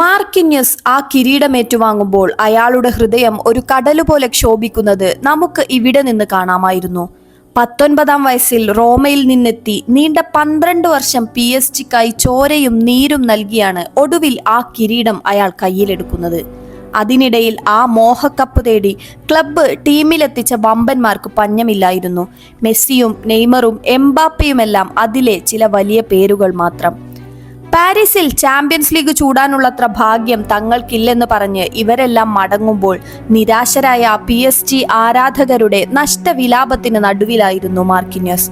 മാർക്കിന്യസ് ആ കിരീടമേറ്റുവാങ്ങുമ്പോൾ അയാളുടെ ഹൃദയം ഒരു കടലുപോലെ ക്ഷോഭിക്കുന്നത് നമുക്ക് ഇവിടെ നിന്ന് കാണാമായിരുന്നു. പത്തൊൻപതാം വയസ്സിൽ റോമയിൽ നിന്നെത്തി നീണ്ട പന്ത്രണ്ട് വർഷം പി എസ് ജിക്കായി ചോരയും നീരും നൽകിയാണ് ഒടുവിൽ ആ കിരീടം അയാൾ കയ്യിലെടുക്കുന്നത്. അതിനിടയിൽ ആ മോഹക്കപ്പ് തേടി ക്ലബ്ബ് ടീമിലെത്തിച്ച വമ്പന്മാർക്ക് പഞ്ഞമില്ലായിരുന്നു. മെസ്സിയും നെയ്മറും എംബാപ്പയുമെല്ലാം അതിലെ ചില വലിയ പേരുകൾ മാത്രം. പാരീസിൽ ചാമ്പ്യൻസ് ലീഗ് ചൂടാനുള്ളത്ര ഭാഗ്യം തങ്ങൾക്കില്ലെന്ന് പറഞ്ഞ് ഇവരെല്ലാം മടങ്ങുമ്പോൾ നിരാശരായ പി എസ് ജി ആരാധകരുടെ നഷ്ടവിലാപത്തിന് നടുവിലായിരുന്നു മാർക്കിന്യസ്.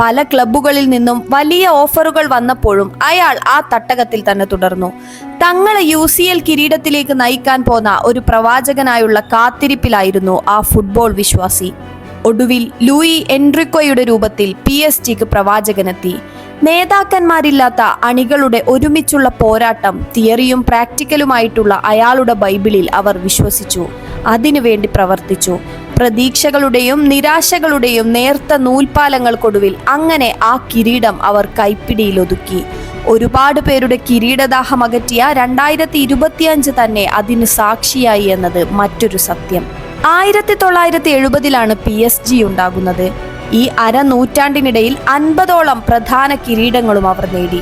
പല ക്ലബ്ബുകളിൽ നിന്നും വലിയ ഓഫറുകൾ വന്നപ്പോഴും അയാൾ ആ തട്ടകത്തിൽ തന്നെ തുടർന്നു. തങ്ങളെ യു സി എൽ കിരീടത്തിലേക്ക് നയിക്കാൻ പോന്ന ഒരു പ്രവാചകനായുള്ള കാത്തിരിപ്പിലായിരുന്നു ആ ഫുട്ബോൾ വിശ്വാസി. ഒടുവിൽ ലൂയി എൻട്രിക്കോയുടെ രൂപത്തിൽ പി എസ് ജിക്ക് പ്രവാചകനെത്തി. നേതാക്കന്മാരില്ലാത്ത അണികളുടെ ഒരുമിച്ചുള്ള പോരാട്ടം തിയറിയും പ്രാക്ടിക്കലുമായിട്ടുള്ള അയാളുടെ ബൈബിളിൽ അവർ വിശ്വസിച്ചു. അതിനുവേണ്ടി പ്രവർത്തിച്ചു. പ്രതീക്ഷകളുടെയും നിരാശകളുടെയും നേർത്ത നൂൽപാലങ്ങൾക്കൊടുവിൽ അങ്ങനെ ആ കിരീടം അവർ കൈപ്പിടിയിലൊതുക്കി. ഒരുപാട് പേരുടെ കിരീടദാഹം അകറ്റിയ രണ്ടായിരത്തി ഇരുപത്തിയഞ്ച് തന്നെ അതിന് സാക്ഷിയായി എന്നത് മറ്റൊരു സത്യം. ആയിരത്തി തൊള്ളായിരത്തി എഴുപതിലാണ് പി എസ് ജി ഉണ്ടാകുന്നത്. ഈ അരനൂറ്റാണ്ടിനിടയിൽ അൻപതോളം പ്രധാന കിരീടങ്ങളും അവർ നേടി.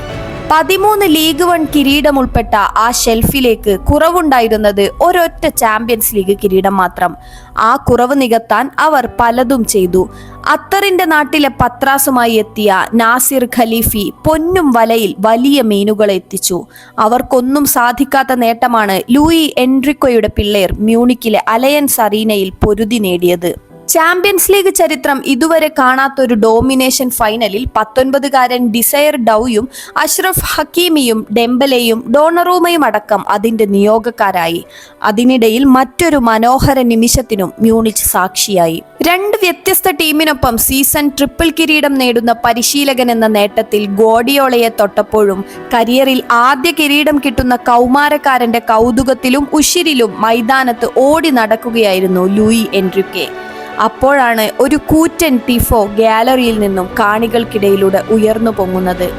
പതിമൂന്ന് ലീഗ് വൺ കിരീടം ഉൾപ്പെട്ട ആ ഷെൽഫിലേക്ക് കുറവുണ്ടായിരുന്നത് ഒരൊറ്റ ചാമ്പ്യൻസ് ലീഗ് കിരീടം മാത്രം. ആ കുറവ് നികത്താൻ അവർ പലതും ചെയ്തു. അത്തറിന്റെ നാട്ടിലെ പത്രാസുമായി എത്തിയ നാസിർ ഖലീഫി പൊന്നും വലയിൽ വലിയ മീനുകളെ എത്തിച്ചു. അവർക്കൊന്നും സാധിക്കാത്ത നേട്ടമാണ് ലൂയി എൻട്രിക്കോയുടെ പിള്ളേർ മ്യൂണിക്കിലെ അലയൻസ് അറീനയിൽ പൊരുതി നേടിയത്. ചാമ്പ്യൻസ് ലീഗ് ചരിത്രം ഇതുവരെ കാണാത്തൊരു ഡോമിനേഷൻ ഫൈനലിൽ പത്തൊൻപതുകാരൻ ഡിസയർ ഡൌയും അഷ്റഫ് ഹക്കീമിയും ഡെംബലെയും ഡോണറൂമയും അടക്കം അതിന്റെ നിയോഗക്കാരായി. അതിനിടയിൽ മറ്റൊരു മനോഹര നിമിഷത്തിനും മ്യൂണിച്ച് സാക്ഷിയായി. രണ്ട് വ്യത്യസ്ത ടീമിനൊപ്പം സീസൺ ട്രിപ്പിൾ കിരീടം നേടുന്ന പരിശീലകൻ എന്ന നേട്ടത്തിൽ ഗോഡിയോളയെ തൊട്ടപ്പോഴും കരിയറിൽ ആദ്യ കിരീടം കിട്ടുന്ന കൗമാരക്കാരന്റെ കൗതുകത്തിലും ഉഷിരിലും മൈതാനത്ത് ഓടി നടക്കുകയായിരുന്നു ലൂയി എൻട്രിക്കെ. അപ്പോഴാണ് ഒരു കൂറ്റൻ ടിഫോ ഗാലറിയിൽ നിന്നും കാണികൾക്കിടയിലൂടെ ഉയർന്നു പൊങ്ങുന്നത്.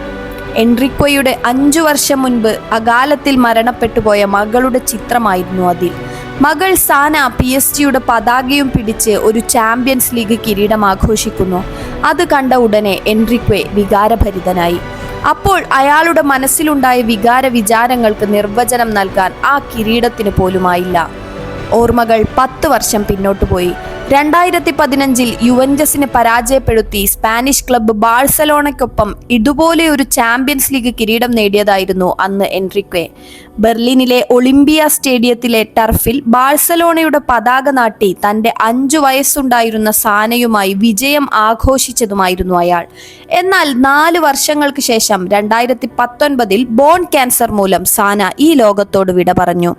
എൻട്രിക്കോയുടെ അഞ്ചു വർഷം മുൻപ് അകാലത്തിൽ മരണപ്പെട്ടുപോയ മകളുടെ ചിത്രമായിരുന്നു അതിൽ. മകൾ സാന പി എസ് ജിയുടെ പതാകയും പിടിച്ച് ഒരു ചാമ്പ്യൻസ് ലീഗ് കിരീടം ആഘോഷിക്കുന്നു. അത് കണ്ട ഉടനെ എൻട്രിക്വെ വികാരഭരിതനായി. അപ്പോൾ അയാളുടെ മനസ്സിലുണ്ടായ വികാര വിചാരങ്ങൾക്ക് നിർവചനം നൽകാൻ ആ കിരീടത്തിന് പോലുമായില്ല. ഓർമ്മകൾ പത്ത് വർഷം പിന്നോട്ടു പോയി. രണ്ടായിരത്തി പതിനഞ്ചിൽ യുവൻജസിനെ പരാജയപ്പെടുത്തി സ്പാനിഷ് ക്ലബ്ബ് ബാഴ്സലോണയ്ക്കൊപ്പം ഇതുപോലെ ഒരു ചാമ്പ്യൻസ് ലീഗ് കിരീടം നേടിയതായിരുന്നു അന്ന് എൻട്രിക്വെ ബെർലിനിലെ ഒളിമ്പിയ സ്റ്റേഡിയത്തിലെ ടർഫിൽ ബാഴ്സലോണയുടെ പതാക നാട്ടി തന്റെ അഞ്ചു വയസ്സുണ്ടായിരുന്ന സാനയുമായി വിജയം ആഘോഷിച്ചതുമായിരുന്നു അയാൾ. എന്നാൽ നാല് വർഷങ്ങൾക്ക് ശേഷം രണ്ടായിരത്തി പത്തൊൻപതിൽ ബോൺ ക്യാൻസർ മൂലം സാന ഈ ലോകത്തോട് വിട പറഞ്ഞു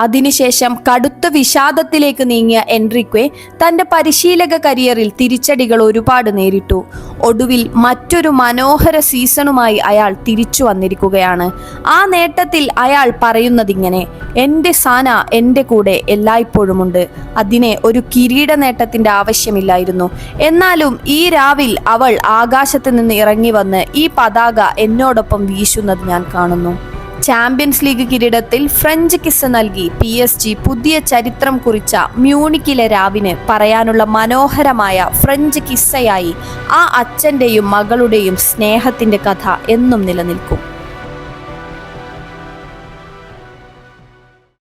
അതിനുശേഷം കടുത്ത വിഷാദത്തിലേക്ക് നീങ്ങിയ എൻട്രിക്വെ തന്റെ പരിശീലക കരിയറിൽ തിരിച്ചടികൾ ഒരുപാട് നേരിട്ടു. ഒടുവിൽ മറ്റൊരു മനോഹര സീസണുമായി അയാൾ തിരിച്ചു വന്നിരിക്കുകയാണ്. ആ നേട്ടത്തിൽ അയാൾ പറയുന്നതിങ്ങനെ എന്റെ സാന എന്റെ കൂടെ എല്ലായ്പ്പോഴുമുണ്ട്. അതിനെ ഒരു കിരീട നേട്ടത്തിന്റെ ആവശ്യമില്ലായിരുന്നു. എന്നാലും ഈ രാവിൽ അവൾ ആകാശത്ത് നിന്ന് ഇറങ്ങി വന്ന് ഈ പതാക എന്നോടൊപ്പം വീശുന്നത് ഞാൻ കാണുന്നു. ചാമ്പ്യൻസ് ലീഗ് കിരീടത്തിൽ ഫ്രഞ്ച് കിസ് നൽകി പി എസ് ജി പുതിയ ചരിത്രം കുറിച്ച മ്യൂണിക്കിലെ രാവിന് പറയാനുള്ള മനോഹരമായ ഫ്രഞ്ച് കിസ്സയായി ആ അച്ഛന്റെയും മകളുടെയും സ്നേഹത്തിന്റെ കഥ എന്നും നിലനിൽക്കും.